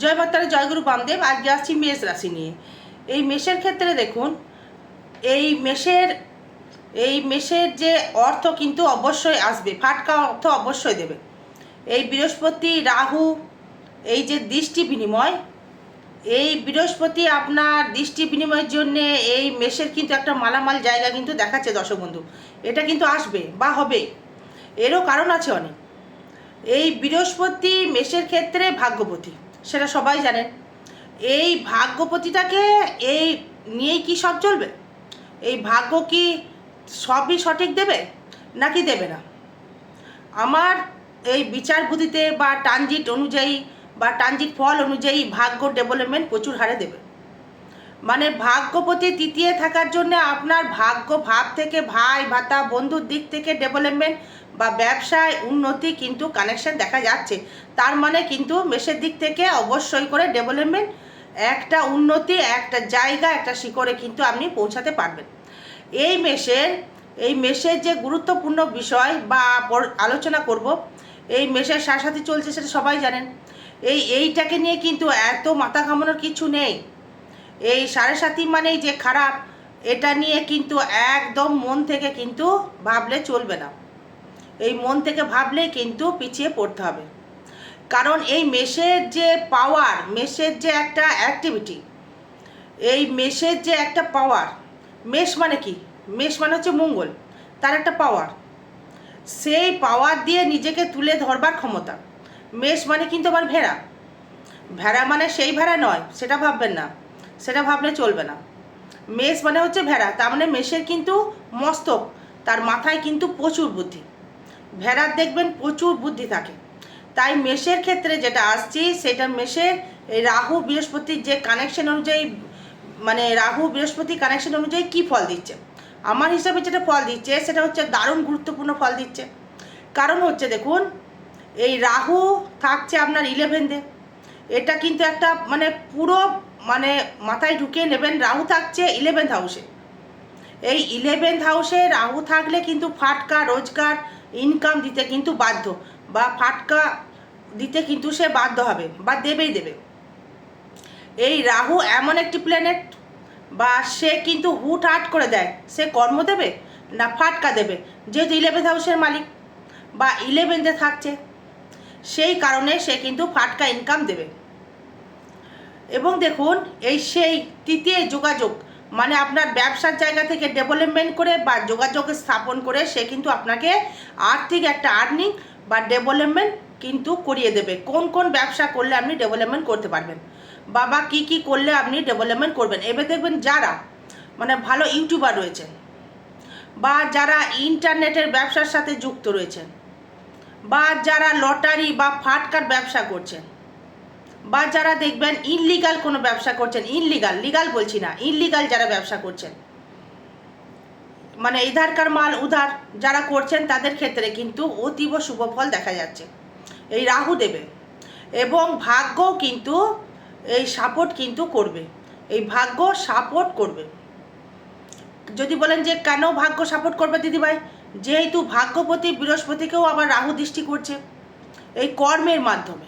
জয় মাতারা জয়গুরু বামদেব আজকে আসছি মেষ রাশি নিয়ে। এই মেষের ক্ষেত্রে দেখুন, এই মেষের এই মেষের যে অর্থ কিন্তু অবশ্যই আসবে, ফাটকা অর্থ অবশ্যই দেবে। এই বৃহস্পতি, রাহু, এই যে দৃষ্টি বিনিময়, এই বৃহস্পতি আপনার দৃষ্টি বিনিময়ের জন্য এই মেষের কিন্তু একটা মালামাল জায়গা কিন্তু দেখাচ্ছে দর্শক বন্ধু এটা কিন্তু আসবে বা হবে, এরও কারণ আছে অনেক। এই বৃহস্পতি মেষের ক্ষেত্রে ভাগ্যপতি। সেটা সবাই জানেন এই ভাগ্যপতিটাকে এই নিয়েই কি সব চলবে? এই ভাগ্য কি সবই সঠিক দেবে নাকি দেবে না? আমার এই বিচার বুদ্ধিতে বা ট্রানজিট অনুযায়ী বা ট্রানজিট ফল অনুযায়ী ভাগ্য ডেভেলপমেন্ট প্রচুর হারে দেবে। মানে ভাগ্যপতি তৃতীয় থাকার জন্য আপনার ভাগ্য ভাব থেকে ভাই, ভাতা, বন্ধুর দিক থেকে ডেভেলপমেন্ট বা ব্যবসায় উন্নতি কিন্তু কানেকশন দেখা যাচ্ছে। তার মানে কিন্তু মেষের দিক থেকে অবশ্যই করে ডেভেলপমেন্ট একটা উন্নতি, একটা জায়গা, একটা শিখরে কিন্তু আপনি পৌঁছাতে পারবেন। এই মেষের এই মেষের যে গুরুত্বপূর্ণ বিষয় বা আলোচনা করব, এই মেষের সাথে চলছে সেটা সবাই জানেন। এই, এইটাকে নিয়ে কিন্তু এত মাথা ঘামানোর কিছু নেই। এই সাড়ে সাতি মানেই যে খারাপ, এটা নিয়ে কিন্তু একদম মন থেকে কিন্তু ভাবলে চলবে না। এই মন থেকে ভাবলে কিন্তু পিছিয়ে পড়তে হবে। কারণ এই মেষের যে পাওয়ার মেষের যে একটা অ্যাক্টিভিটি এই মেষের যে একটা পাওয়ার মেষ মানে কি? মেষ মানে হচ্ছে মঙ্গল, তার একটা পাওয়ার সেই পাওয়ার দিয়ে নিজেকে তুলে ধরবার ক্ষমতা। মেষ মানে কিন্তু আবার ভেড়া। ভেড়া মানে সেই ভেড়া নয়, সেটা ভাববেন না। সেটা ভাবলে চলবে না। মেষ মানে হচ্ছে ভেড়া, তার মানে মেষের কিন্তু মস্তক, তার মাথায় কিন্তু প্রচুর বুদ্ধি। ভেড়ার দেখবেন প্রচুর বুদ্ধি থাকে। তাই মেষের ক্ষেত্রে যেটা আসছি, সেটা মেষের রাহু বৃহস্পতির যে কানেকশন অনুযায়ী মানে রাহু বৃহস্পতি কানেকশন অনুযায়ী কি ফল দিচ্ছে? আমার হিসাবে যেটা ফল দিচ্ছে, সেটা হচ্ছে দারুণ গুরুত্বপূর্ণ ফল দিচ্ছে। কারণ হচ্ছে দেখুন, এই রাহু থাকছে আপনার ইলেভেনতে এটা কিন্তু একটা মানে পুরো মানে মাথায় ঢুকিয়ে নেবেন, রাহু থাকছে ইলেভেন্থ হাউসে এই ইলেভেন্থ হাউসে রাহু থাকলে কিন্তু ফাটকা, রোজগার ইনকাম দিতে কিন্তু বাধ্য, বা ফাটকা দিতে কিন্তু সে বাধ্য হবে, বা দেবেই দেবে। এই রাহু এমন একটি প্ল্যানেট বা সে কিন্তু হুট হাট করে দেয়, সে কর্ম দেবে না ফাটকা দেবে, যেহেতু ইলেভেন্থ হাউসের মালিক, বা ইলেভেন্থে থাকছে। সেই কারণে সে কিন্তু ফাটকা ইনকাম দেবে। এবং দেখুন, এই সেই তৃতীয় যোগাযোগ মানে আপনার ব্যবসার জায়গা থেকে ডেভেলপমেন্ট করে বা যোগাযোগ স্থাপন করে সে কিন্তু আপনাকে আর্থিক একটা আর্নিং বা ডেভেলপমেন্ট কিন্তু করিয়ে দেবে। কোন কোন ব্যবসা করলে আপনি ডেভেলপমেন্ট করতে পারবেন? বাবা, কি কি করলে আপনি ডেভেলপমেন্ট করবেন? এবার দেখবেন যারা মানে ভালো ইউটিউবার রয়েছেন বা যারা ইন্টারনেটের ব্যবসার সাথে যুক্ত রয়েছেন বা যারা লটারি বা ফাটকার ব্যবসা করছেন, বা যারা দেখবেন ইনলিগাল কোনো ব্যবসা করছেন ইনলিগাল লিগাল বলছি না ইনলিগাল যারা ব্যবসা করছেন মানে ইধারকার মাল উধার যারা করছেন তাদের ক্ষেত্রে কিন্তু অতীব শুভ ফল দেখা যাচ্ছে। এই রাহু দেবে এবং ভাগ্য কিন্তু এই সাপোর্ট কিন্তু করবে। এই ভাগ্য সাপোর্ট করবে। যদি বলেন যে কেন ভাগ্য সাপোর্ট করবে দিদিভাই? যেহেতু ভাগ্যপতি বৃহস্পতিকেও আবার রাহু দৃষ্টি করছে, এই কর্মের মাধ্যমে।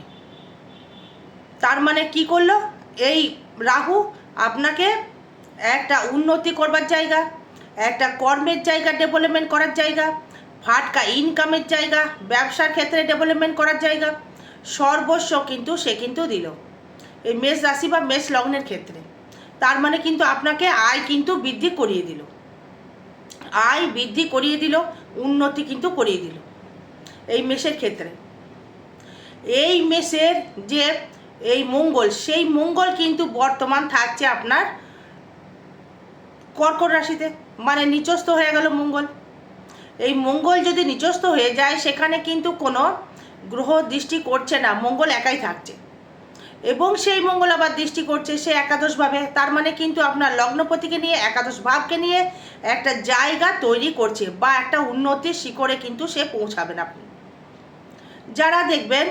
তার মানে কি করল? এই রাহু আপনাকে একটা উন্নতি করবার জায়গা, একটা কর্মের জায়গা ডেভেলপমেন্ট করার জায়গা, ফাটকা ইনকামের জায়গা, ব্যবসার ক্ষেত্রে ডেভেলপমেন্ট করার জায়গা, সর্বস্ব কিন্তু সে কিন্তু দিল। এই মেষ রাশি বা মেষ লগ্নের ক্ষেত্রে। তার মানে কিন্তু আপনাকে আয় কিন্তু বৃদ্ধি করিয়ে দিল। আয় বৃদ্ধি করিয়ে দিল, উন্নতি কিন্তু করিয়ে দিল। এই মেষের ক্ষেত্রে। এই মেষের যে এই মঙ্গল, সেই মঙ্গল কিন্তু বর্তমান থাকছে আপনার কর্কট রাশিতে মানে নিচস্থ হয়ে গেল মঙ্গল। এই মঙ্গল যদি নিচস্থ হয়ে যায়, সেখানে কিন্তু কোনো গ্রহ দৃষ্টি করছে না, মঙ্গল একাই থাকছে। এবং সেই মঙ্গল আবার দৃষ্টি করছে সে একাদশভাবে। তার মানে কিন্তু আপনার লগ্নপতিকে নিয়ে একাদশ ভাবকে নিয়ে একটা জায়গা তৈরি করছে বা একটা উন্নতির শিখরে কিন্তু সে পৌঁছাবেন আপনি। যারা দেখবেন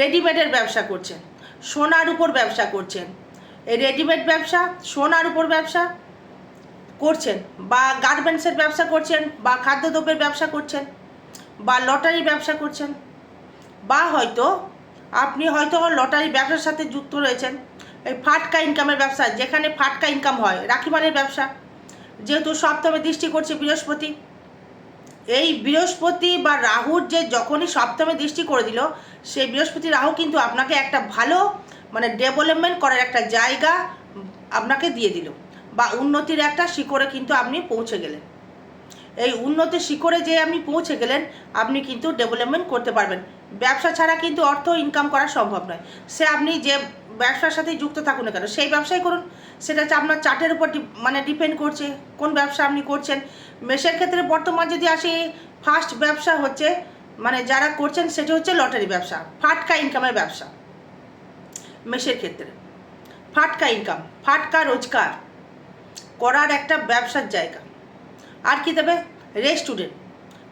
রেডিমেডের ব্যবসা করছেন, সোনার উপর ব্যবসা করছেন রেডিমেড ব্যবসা, সোনার উপর ব্যবসা করছেন বা গার্মেন্টসের ব্যবসা করছেন বা খাদ্যদ্রব্যের ব্যবসা করছেন বা লটারি ব্যবসা করছেন বা হয়তো আপনি হয়তো লটারি ব্যবসার সাথে যুক্ত রয়েছেন। এই ফাটকা ইনকামের ব্যবসা, যেখানে ফাটকা ইনকাম হয় রাখিমানের ব্যবসা। যেহেতু সপ্তমে দৃষ্টি করছে বৃহস্পতি, এই বৃহস্পতি বা রাহুর যে যখনই সপ্তমে দৃষ্টি করে দিল, সেই বৃহস্পতি রাহু কিন্তু আপনাকে একটা ভালো মানে ডেভেলপমেন্ট করার একটা জায়গা আপনাকে দিয়ে দিল বা উন্নতির একটা শিখরে কিন্তু আপনি পৌঁছে গেলেন। এই উন্নতির শিখরে যে আপনি পৌঁছে গেলেন, আপনি কিন্তু ডেভেলপমেন্ট করতে পারবেন। ব্যবসা ছাড়া কিন্তু অর্থ ইনকাম করা সম্ভব নয়। সে আপনি যে ব্যবসার সাথে যুক্ত থাকুন না কেন, সেই ব্যবসাই করুন। সেটা হচ্ছে আপনার চার্টের উপর মানে ডিপেন্ড করছে কোন ব্যবসা আপনি করছেন। মেষের ক্ষেত্রে বর্তমান যদি আসে ফার্স্ট ব্যবসা হচ্ছে মানে যারা করছেন সেটি হচ্ছে লটারি ব্যবসা, ফাটকা ইনকামের ব্যবসা। মেষের ক্ষেত্রে। ফাটকা ইনকাম ফাটকা রোজগার করার একটা ব্যবসার জায়গা। আর কি দেবে? Restaurant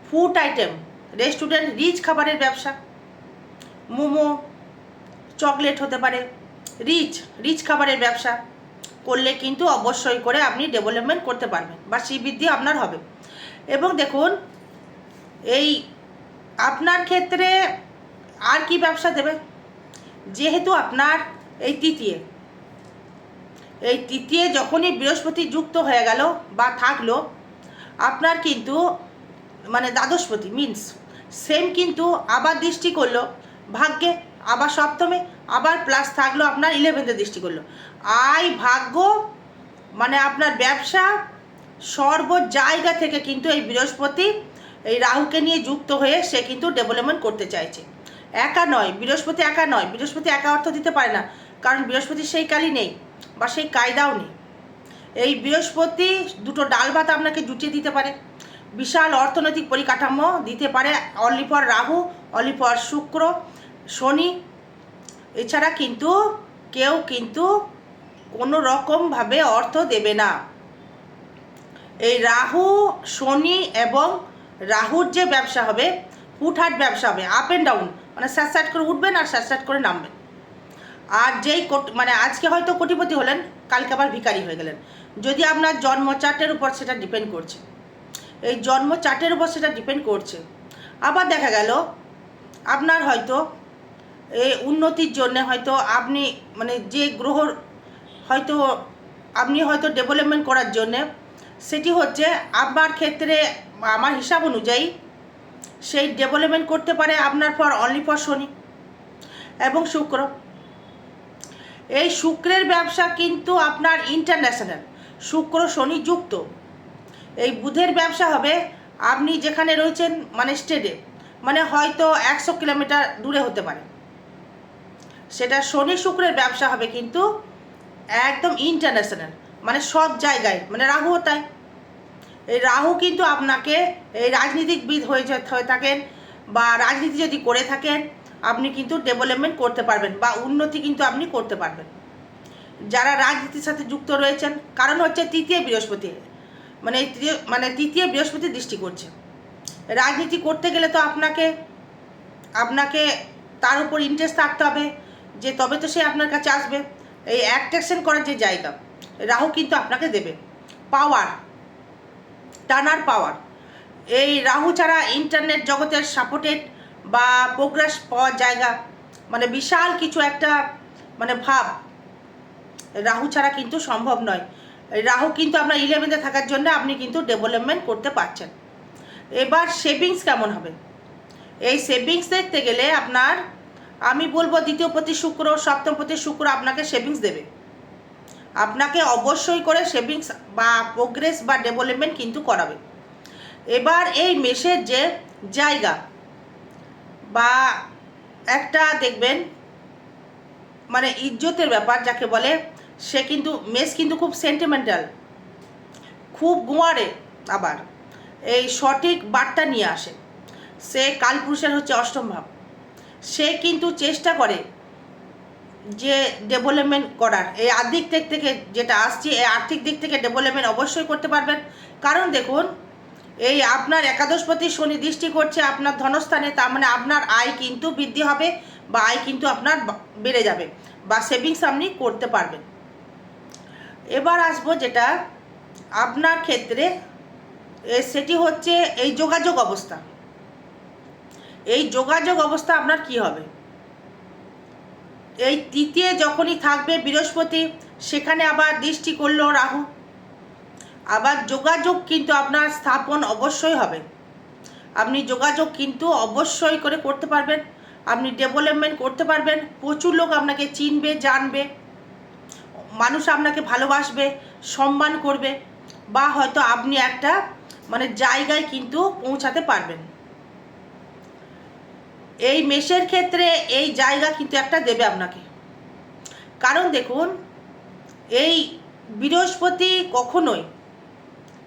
food item restaurant rich খাবারের ব্যবসা। মোমো, চকলেট হতে পারে রিচ রিচ খাবারের ব্যবসা করলে কিন্তু অবশ্যই করে আপনি ডেভেলপমেন্ট করতে পারবেন বা শ্রীবৃদ্ধি আপনার হবে। এবং দেখুন, এই আপনার ক্ষেত্রে আর কি ব্যবসা দেবে? যেহেতু আপনার এই তৃতীয় এই তৃতীয় যখনই বৃহস্পতি যুক্ত হয়ে গেল বা থাকল, আপনার কিন্তু মানে দ্বাদশপতি মিন্স সেম কিন্তু আবার দৃষ্টি করল ভাগ্যে, আবার সপ্তমে, আবার প্লাস থাকল আপনার ইলেভেন্থে দৃষ্টি করল। আয় ভাগ্য মানে আপনার ব্যবসা সর্ব জায়গা থেকে কিন্তু এই বৃহস্পতি, এই রাহুকে নিয়ে যুক্ত হয়ে সে কিন্তু ডেভেলপমেন্ট করতে চাইছে। একা নয়, বৃহস্পতি একা নয়, বৃহস্পতি একা অর্থ দিতে পারে না, কারণ বৃহস্পতি সেই কালই নেই, বা সেই কায়দাও নেই। এই বৃহস্পতি দুটো ডাল ভাত আপনাকে জুটিয়ে দিতে পারে, বিশাল অর্থনৈতিক পরিকাঠামো দিতে পারে অলিপর রাহু অলিপর শুক্র শনি, এছাড়া কিন্তু কেউ কিন্তু কোনো রকমভাবে অর্থ দেবে না। এই রাহু, শনি এবং রাহুর যে ব্যবসা হবে, হুটহাট ব্যবসা হবে আপ অ্যান্ড ডাউন মানে স্যাট করে উঠবেন আর স্যাট করে নামবেন। আর যেই মানে আজকে হয়তো কোটিপতি হলেন, কালকে আবার ভিখারি হয়ে গেলেন। যদি আপনার জন্ম চার্টের উপর সেটা ডিপেন্ড করছে। এই জন্ম চার্টের উপর সেটা ডিপেন্ড করছে। আবার দেখা গেল, আপনার হয়তো উন্নতির জন্য হয়তো আপনি মানে যে গ্রহর হয়তো আপনি হয়তো ডেভেলপমেন্ট করার জন্যে, সেটি হচ্ছে আপনার ক্ষেত্রে আমার হিসাব অনুযায়ী সেই ডেভেলপমেন্ট করতে পারে আপনার পর অনলি ফর শনি এবং শুক্র। এই শুক্রের ব্যবসা কিন্তু আপনার ইন্টারন্যাশনাল শুক্র শনি যুক্ত। এই বুধের ব্যবসা হবে আপনি যেখানে রয়েছেন মানে স্টেটে মানে হয়তো একশো কিলোমিটার দূরে হতে পারে। সেটা শনি শুক্রের ব্যবসা হবে কিন্তু একদম ইন্টারন্যাশনাল মানে সব জায়গায় মানে রাহুও তাই। এই রাহু কিন্তু আপনাকে এই রাজনীতিকবিদ হয়ে হয়ে থাকেন বা রাজনীতি যদি করে থাকেন, আপনি কিন্তু ডেভেলপমেন্ট করতে পারবেন বা উন্নতি কিন্তু আপনি করতে পারবেন। যারা রাজনীতির সাথে যুক্ত রয়েছেন, কারণ হচ্ছে তৃতীয় বৃহস্পতি মানে মানে তৃতীয় বৃহস্পতি দৃষ্টি করছে। রাজনীতি করতে গেলে তো আপনাকে আপনাকে তার উপর ইন্টারেস্ট থাকতে হবে যে তবে তো সে আপনার কাছে আসবে। এই অ্যাট্রাকশন করার যে জায়গা, রাহু কিন্তু আপনাকে দেবে। পাওয়ার টানার পাওয়ার এই রাহু ছাড়া ইন্টারনেট জগতের সাপোর্টেড বা প্রোগ্রেস পাওয়ার জায়গা মানে বিশাল কিছু একটা মানে ভাব, রাহু ছাড়া কিন্তু সম্ভব নয়। রাহু কিন্তু আপনার ইলেভেন্থে থাকার জন্য আপনি কিন্তু ডেভেলপমেন্ট করতে পারছেন। এবার সেভিংস কেমন হবে? এই সেভিংস দেখতে গেলে আপনার আমি বলব দ্বিতীয় প্রতি শুক্র, সপ্তম প্রতি শুক্র আপনাকে সেভিংস দেবে। আপনাকে অবশ্যই করে সেভিংস বা প্রোগ্রেস বা ডেভেলপমেন্ট কিন্তু করাবে। এবার এই মেষের যে জায়গা বা একটা দেখবেন মানে ইজ্জতের ব্যাপার যাকে বলে, সে কিন্তু মেষ কিন্তু খুব সেন্টিমেন্টাল খুব গোয়ারে আবার। এই সঠিক বার্তা নিয়ে আসে। সে কালপুরুষের হচ্ছে অষ্টম ভাব। সে কিন্তু চেষ্টা করে যে ডেভেলপমেন্ট করার। এই আর্থিক দিক থেকে যেটা আসছে, এই আর্থিক দিক থেকে ডেভেলপমেন্ট অবশ্যই করতে পারবেন। কারণ দেখুন, এই আপনার একাদশপতি শনি দৃষ্টি করছে আপনার ধনস্থানে, তার মানে আপনার আয় কিন্তু বৃদ্ধি হবে বা আয় কিন্তু আপনার বেড়ে যাবে বা সেভিংস আপনি করতে পারবেন। এবার আসব যেটা আপনার ক্ষেত্রে সেটি হচ্ছে এই যোগাযোগ অবস্থা। এই যোগাযোগ অবস্থা আপনার কি হবে? এই তৃতীয় যখনই থাকবে বৃহস্পতি, সেখানে আবার দৃষ্টি করল রাহু। আবার যোগাযোগ কিন্তু আপনার স্থাপন অবশ্যই হবে। আপনি যোগাযোগ কিন্তু অবশ্যই করে করতে পারবেন। আপনি ডেভেলপমেন্ট করতে পারবেন। প্রচুর লোক আপনাকে চিনবে, জানবে। মানুষ আপনাকে ভালোবাসবে, সম্মান করবে, বা হয়তো আপনি একটা মানে জায়গায় কিন্তু পৌঁছাতে পারবেন। এই মেষের ক্ষেত্রে এই জায়গা কিন্তু একটা দেবে আপনাকে। কারণ দেখুন, এই বৃহস্পতি কখনোই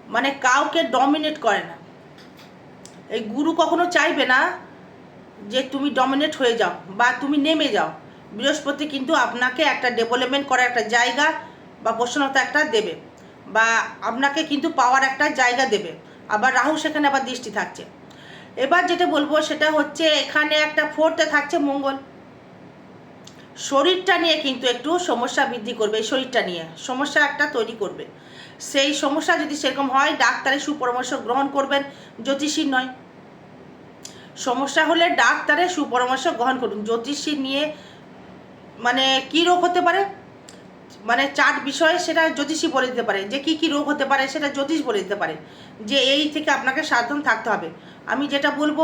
মানে কাউকে ডমিনেট করে না। এই গুরু কখনো চাইবে না যে তুমি ডমিনেট হয়ে যাও বা তুমি নেমে যাও। বৃহস্পতি কিন্তু আপনাকে একটা ডেভেলপমেন্ট করার একটা জায়গা বা প্রশ্নতা একটা দেবে বা আপনাকে কিন্তু পাওয়ার একটা জায়গা দেবে। আবার রাহু সেখানে আবার দৃষ্টি থাকছে। এবার যেটা বলব সেটা হচ্ছে এখানে একটা ফোর্থে থাকছে মঙ্গল। শরীরটা নিয়ে কিন্তু একটু সমস্যা বৃদ্ধি করবে, এই শরীরটা নিয়ে। সমস্যা একটা তৈরি করবে। সেই সমস্যা যদি সেরকম হয়, ডাক্তারের সুপরামর্শ গ্রহণ করবেন, জ্যোতিষীর নয়। সমস্যা হলে ডাক্তারের সুপরামর্শ গ্রহণ করুন। জ্যোতিষী নিয়ে মানে কি রোগ হতে পারে? মানে চার বিষয়ে সেটা জ্যোতিষী বলে দিতে পারে। যে কি কি রোগ হতে পারে সেটা জ্যোতিষ বলে দিতে পারে। যে এই থেকে আপনাকে সাবধান থাকতে হবে। আমি যেটা বলব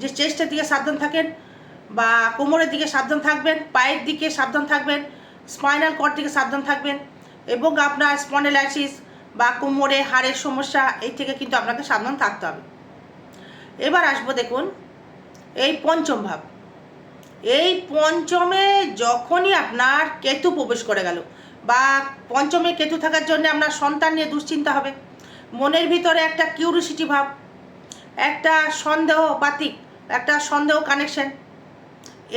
যে চেস্টের দিকে সাবধান থাকেন বা কোমরের দিকে সাবধান থাকবেন, পায়ের দিকে সাবধান থাকবেন, স্পাইনাল কর দিকে সাবধান থাকবেন এবং আপনার স্পন্ডেলাইসিস বা কোমরে হাড়ের সমস্যা, এই থেকে কিন্তু আপনাকে সাবধান থাকতে হবে। এবার আসব দেখুন, এই পঞ্চম ভাব। এই পঞ্চমে যখনই আপনার কেতু প্রবেশ করে গেল বা পঞ্চমে কেতু থাকার জন্য আপনার সন্তান নিয়ে দুশ্চিন্তা হবে, মনের ভিতরে একটা কিউরিসিটি ভাব একটা সন্দেহ বাতিক, একটা সন্দেহ কানেকশন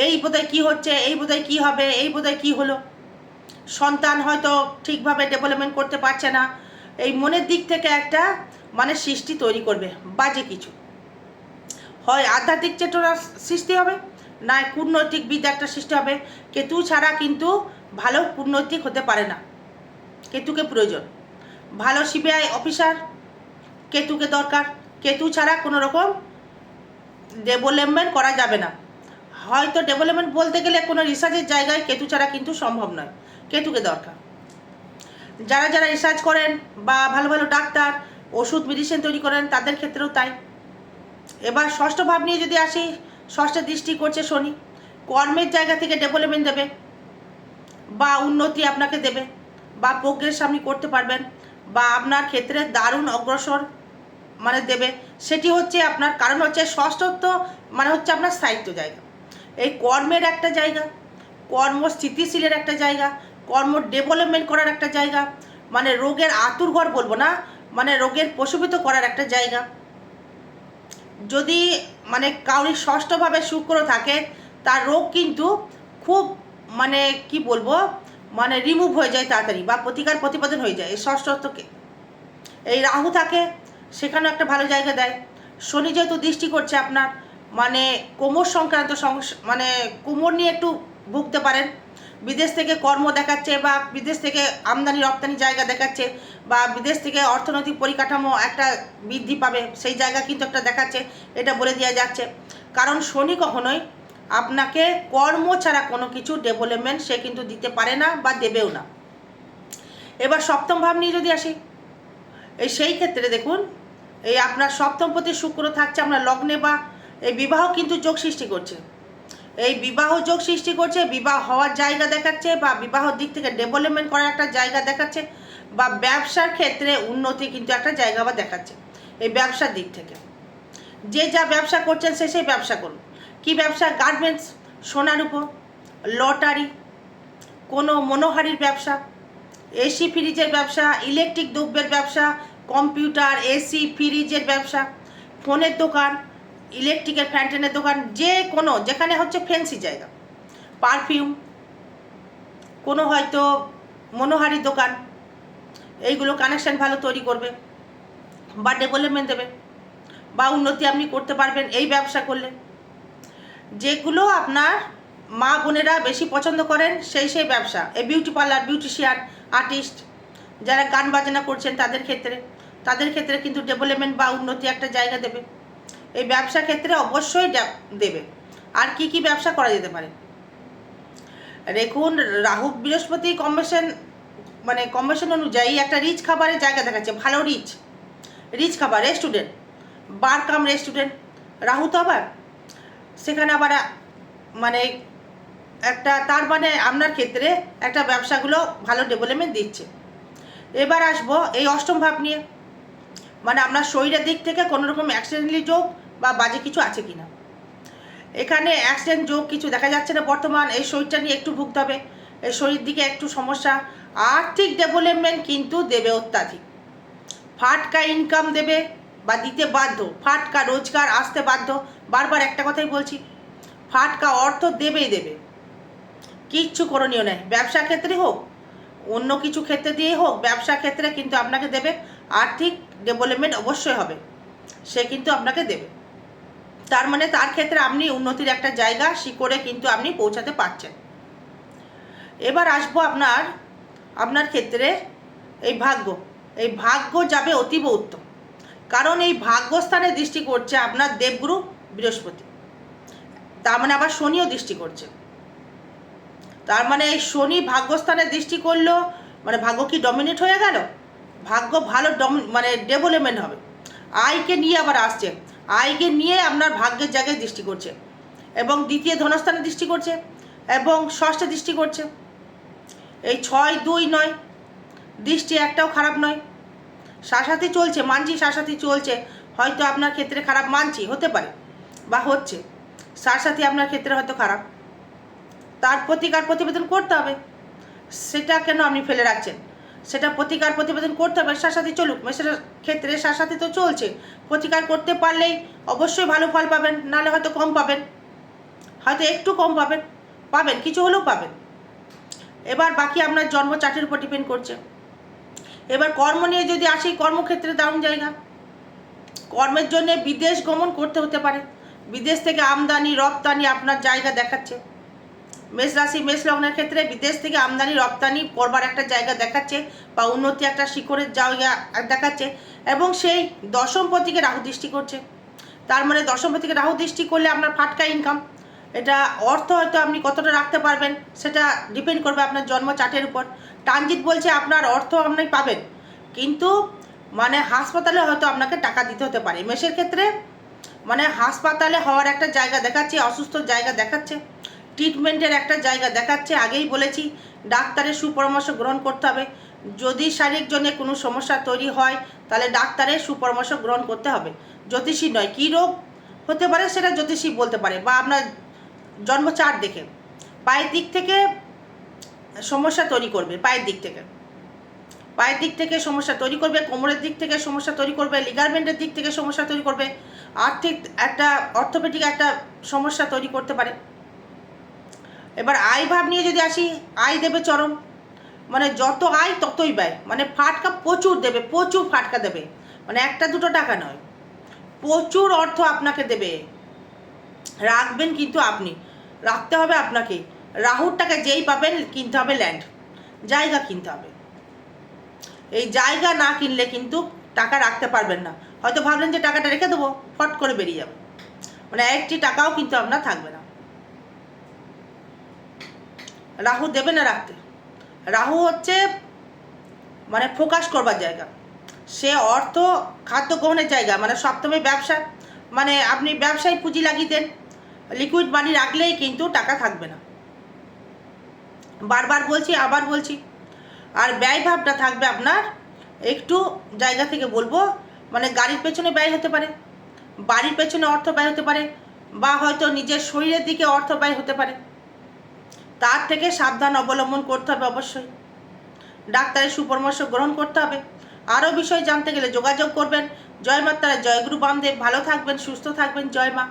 এই বোধহয় কী হচ্ছে, এই বোধহয় কী হবে, এই বোধহয় কী হলো? সন্তান হয়তো ঠিকভাবে ডেভেলপমেন্ট করতে পারছে না। এই মনের দিক থেকে একটা মানে সৃষ্টি তৈরি করবে, বাজে কিছু। হয় আধ্যাত্মিক চেতনার সৃষ্টি হবে, না কূটনৈতিক বিদ্যা একটা সৃষ্টি হবে। কেতু ছাড়া কিন্তু ভালো কূটনৈতিক হতে পারে না। কেতুকে প্রয়োজন। ভালো সিবিআই অফিসার কেতুকে দরকার। কেতু ছাড়া কোনো রকম ডেভেলপমেন্ট করা যাবে না। হয়তো ডেভেলপমেন্ট বলতে গেলে কোনো রিসার্চের জায়গায় কেতু ছাড়া কিন্তু সম্ভব নয়। কেতুকে দরকার। যারা যারা রিসার্চ করেন বা ভালো ভালো ডাক্তার, ওষুধ মেডিসিন তৈরি করেন, তাদের ক্ষেত্রেও তাই। এবার ষষ্ঠ ভাব নিয়ে যদি আসি ষষ্ঠ দৃষ্টি করছে শনি। কর্মের জায়গা থেকে ডেভেলপমেন্ট দেবে বা উন্নতি আপনাকে দেবে বা প্রোগ্রেস আপনি করতে পারবেন বা আপনার ক্ষেত্রে দারুণ অগ্রসর মানে দেবে, সেটি হচ্ছে আপনার, কারণ হচ্ছে ষষ্ঠত্ব মানে হচ্ছে আপনার স্থায়িত্ব জায়গা। এই কর্মের একটা জায়গা, কর্ম স্থিতিশীলের একটা জায়গা, কর্ম ডেভেলপমেন্ট করার একটা জায়গা মানে রোগের আতুর ঘর বলব না মানে রোগের প্রশমিত করার একটা জায়গা। যদি মানে কাউরির ষষ্ঠভাবে শুক্র থাকে, তার রোগ কিন্তু খুব মানে কি বলব মানে রিমুভ হয়ে যায় তাড়াতাড়ি বা প্রতিকার প্রতিপাদন হয়ে যায় এই ষষ্ঠত্বকে। এই রাহু থাকে সেখানেও একটা ভালো জায়গা দেয়। শনি যেহেতু দৃষ্টি করছে আপনার মানে কোমর সংক্রান্ত মানে কোমর নিয়ে একটু ভুগতে পারেন। বিদেশ থেকে কর্ম দেখাচ্ছে বা বিদেশ থেকে আমদানি, রপ্তানি জায়গা দেখাচ্ছে বা বিদেশ থেকে অর্থনৈতিক পরিকাঠামো একটা বৃদ্ধি পাবে, সেই জায়গা কিন্তু একটা দেখাচ্ছে, এটা বলে দেওয়া যাচ্ছে। কারণ শনি কখনোই আপনাকে কর্ম ছাড়া কোনো কিছু ডেভেলপমেন্ট সে কিন্তু দিতে পারে না বা দেবেও না। এবার সপ্তম ভাব নিয়ে যদি আসি, এই সেই ক্ষেত্রে দেখুন এই আপনার সপ্তম প্রতি শুক্র থাকছে আপনার লগ্নে বা এই বিবাহ কিন্তু যোগ সৃষ্টি করছে। এই বিবাহ যোগ সৃষ্টি করছে, বিবাহ হওয়ার জায়গা দেখাচ্ছে বা বিবাহর দিক থেকে ডেভেলপমেন্ট করার একটা জায়গা দেখাচ্ছে বা ব্যবসার ক্ষেত্রে উন্নতি কিন্তু একটা জায়গা বা দেখাচ্ছে এই ব্যবসার দিক থেকে। যে যা ব্যবসা করছেন সে সেই ব্যবসা করুন। কী ব্যবসা? গার্মেন্টস, সোনার উপর, লটারি, কোনো মনোহারির ব্যবসা, এসি ফ্রিজের ব্যবসা, ইলেকট্রিক দ্রব্যের ব্যবসা কম্পিউটার, এসি, ফ্রিজের ব্যবসা, ফোনের দোকান, ইলেকট্রিকের ফ্যান্টেনের দোকান, যে কোনো, যেখানে হচ্ছে ফ্যান্সি জায়গা। পারফিউম, কোনো হয়তো মনোহারির দোকান, এইগুলো কানেকশান ভালো তৈরি করবে বা ডেভেলপমেন্ট দেবে বা উন্নতি আপনি করতে পারবেন এই ব্যবসা করলে। যেগুলো আপনার মা বোনেরা বেশি পছন্দ করেন, সেই সেই ব্যবসা। এই বিউটি পার্লার বিউটিশিয়ান আর্টিস্ট যারা গান বাজনা করছেন তাদের ক্ষেত্রে। তাদের ক্ষেত্রে কিন্তু ডেভেলপমেন্ট বা উন্নতি একটা জায়গা দেবে। এই ব্যবসা ক্ষেত্রে অবশ্যই দেবে। আর কি কি ব্যবসা করা যেতে পারে? দেখুন, রাহু বৃহস্পতি কম্বিনেশন মানে কম্বিনেশন অনুযায়ী একটা রিচ খাবারের জায়গা দেখাচ্ছে, ভালো রিচ রিচ খাবার রেস্টুরেন্ট বার কাম রেস্টুরেন্ট রাহু তো আবার, সেখানে আবার মানে একটা তার মানে আপনার ক্ষেত্রে একটা ব্যবসাগুলো ভালো ডেভেলপমেন্ট দিচ্ছে। এবার আসব এই অষ্টম ভাব নিয়ে। মানে আপনার শরীরের দিক থেকে কোনো রকম অ্যাক্সিডেন্টলি যোগ বা বাজে কিছু আছে কিনা। এখানে অ্যাক্সিডেন্ট যোগ কিছু দেখা যাচ্ছে না বর্তমান, এই শরীরটা নিয়ে একটু ভুগতে হবে। এই শরীর দিকে একটু সমস্যা। আর্থিক ডেভেলপমেন্ট কিন্তু দেবে অত্যাধিক। ফাটকা ইনকাম দেবে বা দিতে বাধ্য। ফাটকা রোজগার আসতে বাধ্য। বারবার একটা কথাই বলছি, ফাটকা অর্থ দেবেই দেবে। কিচ্ছু করণীয় নেই। ব্যবসা ক্ষেত্রে হোক, অন্য কিছু ক্ষেত্রে দিয়ে হোক, ব্যবসা ক্ষেত্রে কিন্তু আপনাকে দেবে আর্থিক ডেভেলপমেন্ট অবশ্যই হবে। সে কিন্তু আপনাকে দেবে। তার মানে তার ক্ষেত্রে আপনি উন্নতির একটা জায়গা শিকড়ে কিন্তু আপনি পৌঁছাতে পারছেন। এবার আসব আপনার আপনার ক্ষেত্রে এই ভাগ্য। এই ভাগ্য যাবে অতীব উত্তম। কারণ এই ভাগ্যস্থানে দৃষ্টি করছে আপনার দেবগুরু বৃহস্পতি। তার মানে আবার শনিও দৃষ্টি করছে। তার মানে এই শনি ভাগ্যস্থানে দৃষ্টি করল মানে ভাগ্য কি ডমিনেট হয়ে গেল? ভাগ্য ভালো ডম মানে ডেভেলপমেন্ট হবে। আয়কে নিয়ে আবার আসছে। আয়কে নিয়ে আপনার ভাগ্যের জায়গায় দৃষ্টি করছে এবং দ্বিতীয় ধনস্থানে দৃষ্টি করছে এবং ষষ্ঠে দৃষ্টি করছে। এই ছয়, দুই নয়, দৃষ্টি একটাও খারাপ নয়। শাসাতি চলছে, মানছি শাসাতি চলছে। হয়তো আপনার ক্ষেত্রে খারাপ, মানছি, হতে পারে বা হচ্ছে। সাথী আপনার ক্ষেত্রে হয়তো খারাপ। তার প্রতিকার প্রতিবেদন করতে হবে। সেটা কেন আপনি ফেলে রাখছেন? সেটা প্রতিকার প্রতিবেদন করতে হবে শাসাতি চলুক। মেসের ক্ষেত্রে শাসাতি তো চলছে। প্রতিকার করতে পারলেই অবশ্যই ভালো ফল পাবেন, নাহলে হয়তো কম পাবেন। হয়তো একটু কম পাবেন পাবেন, কিছু হলেও পাবেন। এবার বাকি আপনার জন্ম চার্টের উপর ডিপেন্ড করছে। এবার কর্ম নিয়ে যদি আসি, কর্মক্ষেত্রে দারুণ জায়গা। কর্মের জন্য বিদেশ গমন করতে হতে পারে। বিদেশ থেকে আমদানি, রপ্তানি আপনার জায়গা দেখাচ্ছে। মেষ রাশি, মেষ লগ্নের ক্ষেত্রে বিদেশ থেকে আমদানি, রপ্তানি করবার একটা জায়গা দেখাচ্ছে বা উন্নতি একটা শিখরের জায়গা দেখাচ্ছে এবং সেই দশমপতিকে রাহু দৃষ্টি করছে। তার মানে দশমপতিকে রাহু দৃষ্টি করলে আপনার ফাটকা ইনকাম এটা অর্থ হয়তো আপনি কতটা রাখতে পারবেন সেটা ডিপেন্ড করবে আপনার জন্ম চাটের উপর। ট্রানজিট বলছে আপনার অর্থ আপনি পাবেন। কিন্তু মানে হাসপাতালে হয়তো আপনাকে টাকা দিতে হতে পারে। মেষের ক্ষেত্রে মানে হাসপাতালে হওয়ার একটা জায়গা দেখাচ্ছে, অসুস্থ জায়গা দেখাচ্ছে। ট্রিটমেন্টের একটা জায়গা দেখাচ্ছে, আগেই বলেছি, ডাক্তারের সুপরামর্শ গ্রহণ করতে হবে। যদি শারীরিক জন্য কোনো সমস্যা তৈরি হয়, তাহলে ডাক্তারের সুপরামর্শ গ্রহণ করতে হবে। জ্যোতিষী নয়, কী রোগ হতে পারে সেটা জ্যোতিষী বলতে পারে বা আপনার জন্ম জন্মচার দেখে। পায়ের দিক থেকে সমস্যা তৈরি করবে, পায়ের দিক থেকে। পায়ের দিক থেকে সমস্যা তৈরি করবে, কোমরের দিক থেকে সমস্যা তৈরি করবে লিগারমেন্টের দিক থেকে সমস্যা তৈরি করবে। আর্থিক একটা অর্থোপেডিক একটা সমস্যা তৈরি করতে পারে। এবার আয় ভাব নিয়ে যদি আসি আয় দেবে চরম। মানে যত আয় ততই ব্যয়। মানে ফাটকা প্রচুর দেবে, প্রচুর ফাটকা দেবে। মানে একটা দুটো টাকা নয়। প্রচুর অর্থ আপনাকে দেবে। রাখবেন কিন্তু আপনি। রাখতে হবে আপনাকে। রাহুর টাকা যেই পাবেন, কিনতে হবে ল্যান্ড জায়গা কিনতে হবে। এই জায়গা না কিনলে কিন্তু টাকা রাখতে পারবেন না। হয়তো ভাবলেন যে টাকাটা রেখে দেবো, ফট করে বেরিয়ে যাবে। মানে একটি টাকাও কিন্তু আপনার থাকবে না। রাহু দেবে না রাখতে রাহু হচ্ছে মানে ফোকাস করবার জায়গা। সে অর্থ খাদ্য গ্রহণের জায়গা মানে সপ্তমে ব্যবসা। মানে আপনি ব্যবসায় পুঁজি লাগিয়ে দেন। লিকুইড মানি রাখলেই কিন্তু টাকা থাকবে না। বারবার বলছি, আবার বলছি। আর ব্যয় ভাবটা থাকবে আপনার একটু জায়গা থেকে বলব মানে গাড়ির পেছনে ব্যয় হতে পারে, বাড়ির পেছনে অর্থ ব্যয় হতে পারে, বা হয়তো নিজের শরীরের দিকে অর্থ ব্যয় হতে পারে। তার থেকে সাবধান অবলম্বন করতে হবে অবশ্যই। ডাক্তারের সুপরামর্শ গ্রহণ করতে হবে। আরও বিষয় জানতে গেলে যোগাযোগ করবেন। জয় মাতারা জয়গুরু বামদেব। ভালো থাকবেন, সুস্থ থাকবেন। জয় মা।